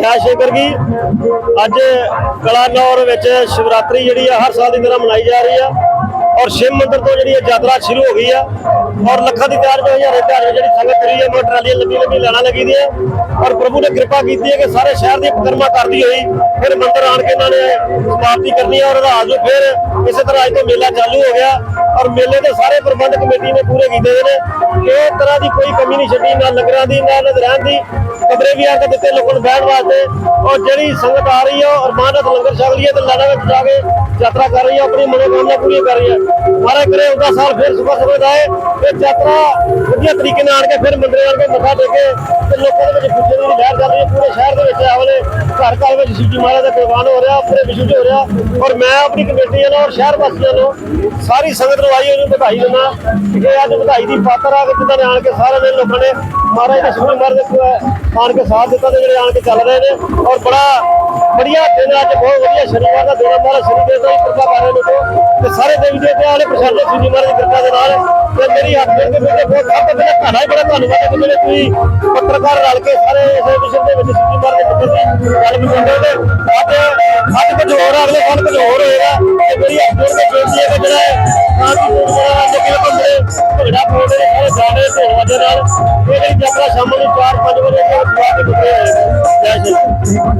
ਜੈ ਸ਼ੇਖਰ ਜੀ। ਅੱਜ ਕਲਾਨੌਰ ਵਿੱਚ ਸ਼ਿਵਰਾਤਰੀ ਜਿਹੜੀ ਆ, ਹਰ ਸਾਲ ਦੀ ਤਰ੍ਹਾਂ ਮਨਾਈ ਜਾ ਰਹੀ ਆ ਔਰ ਸ਼ਿਵ ਮੰਦਿਰ ਤੋਂ ਜਿਹੜੀ ਇਹ ਯਾਤਰਾ ਸ਼ੁਰੂ ਹੋ ਗਈ ਆ ਔਰ ਲੱਖਾਂ ਦੀ ਤਾਰ ਹੋਈਆਂ ਹਜ਼ਾਰਾਂ ਜਿਹੜੀ ਸੰਗਤ ਤੁਰੀ ਹੈ ਮੋਟਰ ਟਰਾਲੀਆਂ ਲੰਬੀ ਲੰਬੀ ਲਾਣਾ ਲੱਗੀ ਦੀਆਂ ਔਰ ਪ੍ਰਭੂ ਨੇ ਕਿਰਪਾ ਕੀਤੀ ਹੈ ਕਿ ਸਾਰੇ ਸ਼ਹਿਰ ਦੀ ਪਕਰਮਾ ਕਰਦੀ ਹੋਈ ਫਿਰ ਮੰਦਿਰ ਆਣ ਕੇ ਇਹਨਾਂ ਨੇ ਸਮਾਪਤੀ ਕਰਨੀ ਹੈ ਔਰ ਰਾਜ ਨੂੰ ਫਿਰ ਇਸੇ ਤਰ੍ਹਾਂ ਅੱਜ ਤੋਂ ਮੇਲਾ ਚਾਲੂ ਹੋ ਗਿਆ। ਔਰ ਮੇਲੇ ਦੇ ਸਾਰੇ ਪ੍ਰਬੰਧ ਕਮੇਟੀ ਨੇ ਪੂਰੇ ਕੀਤੇ ਹੋਏ ਨੇ। ਇਹ ਤਰ੍ਹਾਂ ਦੀ ਕੋਈ ਕਮੀ ਨਹੀਂ ਛੱਡੀ, ਨਾ ਲੰਗਰਾਂ ਦੀ, ਨਾ ਰਹਿਣ ਦੀ। ਕਮਰੇ ਵੀ ਆ ਕੇ ਦਿੱਤੇ ਲੋਕਾਂ ਨੂੰ ਬਹਿਣ ਵਾਸਤੇ। ਔਰ ਜਿਹੜੀ ਸੰਗਤ ਆ ਰਹੀ ਹੈ ਔਰ ਮਾਨਤ ਲੰਗਰ ਛਕ ਰਹੀ ਹੈ ਤੇ ਲਾਣਾ ਵਿੱਚ ਜਾ ਕੇ ਯਾਤਰਾ ਕਰ ਰਹੀ ਹੈ ਆਪਣੀ ਮਨੋਕਾਮਨਾ ਪੂਰੀ ਕਰ ਰਹੀ ਹੈ ਮਹਾਰਾਜ ਕਰੇ, ਉਹਦਾ ਸਾਲ ਫਿਰ ਸੁਬਹ ਸੁਬਹ ਦਾ ਹੈ ਇਹ ਯਾਤਰਾ ਵਧੀਆ ਤਰੀਕੇ ਨਾਲ ਆਣ ਕੇ ਫਿਰ ਮੰਦਿਰ ਆਣ ਕੇ ਮੱਥਾ ਟੇਕੇ ਤੇ ਲੋਕਾਂ ਦੇ ਵਿੱਚ ਖੁਸ਼ੀ ਦੀ ਲਹਿਰ ਚੱਲ ਰਹੀ ਹੈ। ਪੂਰੇ ਸ਼ਹਿਰ ਦੇ ਵਿੱਚ ਇਹ ਘਰ ਘਰ ਵਿੱਚ ਸ਼ਿਵਜੀ ਮਹਾਰਾਜ ਦਾ ਪ੍ਰਵਾਨ ਹੋ ਰਿਹਾ ਪੂਰੇ ਵਿਸ਼ਵ 'ਚ ਹੋ ਰਿਹਾ ਔਰ ਮੈਂ ਆਪਣੀ ਕਮੇਟੀ ਵੱਲੋਂ ਔਰ ਸ਼ਹਿਰ ਵਾਸੀਆਂ ਨੂੰ ਸਾਰੀ ਸੰਗਤ ਨੂੰ ਆਈ ਉਹਨੂੰ ਵਧਾਈ ਦਿੰਦਾ ਕਿ ਅੱਜ ਵਧਾਈ ਦੀ ਪਾਤਰ ਆ ਕਿ ਜਿੱਦਾਂ ਆਣ ਕੇ ਸਾਰੇ ਨੇ ਲੋਕਾਂ ਨੇ ਮਹਾਰਾਜ ਦੇ ਸ਼ਿਵਜੀ ਮਹਾਰਾਜ ਆਣ ਕੇ ਸਾਥ ਦਿੱਤਾ ਤੇ ਜਿਹੜੇ ਆਣ ਕੇ ਚੱਲ ਰਹੇ ਨੇ ਔਰ ਬੜਾ ਬੜੀਆ ਦਿਨ ਅੱਜ ਬਹੁਤ ਵਧੀਆ ਸ਼ਨੀਵਾਰ ਦਾ ਦਿਨ ਆ, ਮਹਾਰਾਜ ਸ਼੍ਰੀ ਦੇਵ ਦਾ ਕਿਰਪਾ ਕਰ ਰਹੇ ਨੇ ਤੇ ਸਾਰੇ ਦੇਵੀ ਦੇਵਤੇ ਆਲੇ ਪ੍ਰਸ਼ਾਦ ਸ਼ਿਵਜੀ ਮਹਾਰਾਜ ਦੀ ਕਿਰਪਾ ਦੇ ਨਾਲ ਤੇ ਮੇਰੀ ਹੱਥ ਜੋੜ ਕੇ ਬੇਟੇ ਬਹੁਤ ਤੁਹਾਡਾ ਹੀ ਬੜਾ ਧੰਨਵਾਦ ਹੈ ਕਿ ਜਿਹੜੇ ਤੁਸੀਂ ਪੱਤਰਕਾਰ ਰਲ ਕੇ ਸਾਰੇ ਇਸ ਵਿਸ਼ੇ ਦੇ ਵਿੱਚ ਸ਼ਿਵਜੀ ਮਹਾਰਾਜ ਦੇ ਮੰਦਿਰ ਦੀ ਗੱਲ ਵੀ ਕਰਦੇ ਅੱਜ ਅੱਜ ਕੁਝ ਹੋਰ ਅਗਲੇ ਸਾਲ ਕੁਝ ਹੋਰ ਹੋਏਗਾ। ਤੇ ਮੇਰੀ ਹੱਥ ਜੋੜ ਕੇ ਬੇਨਤੀ ਹੈ ਕਿ ਜਿਹੜਾ ਹੈ ਸ਼ਾਂਤੀ ਜਿਹੜਾ ਲੱਗੇ ਭੰਗੜੇ, ਭੰਗੜਾ ਪਾਉਂਦੇ ਸਾਰੇ ਜਾਣੇ ਢੋਲ ਵਜੇ ਨਾਲ, ਇਹ ਜਿਹੜੀ ਯਾਤਰਾ ਸ਼ਾਮ ਨੂੰ 4-5 ਵਜੇ ਤੱਕ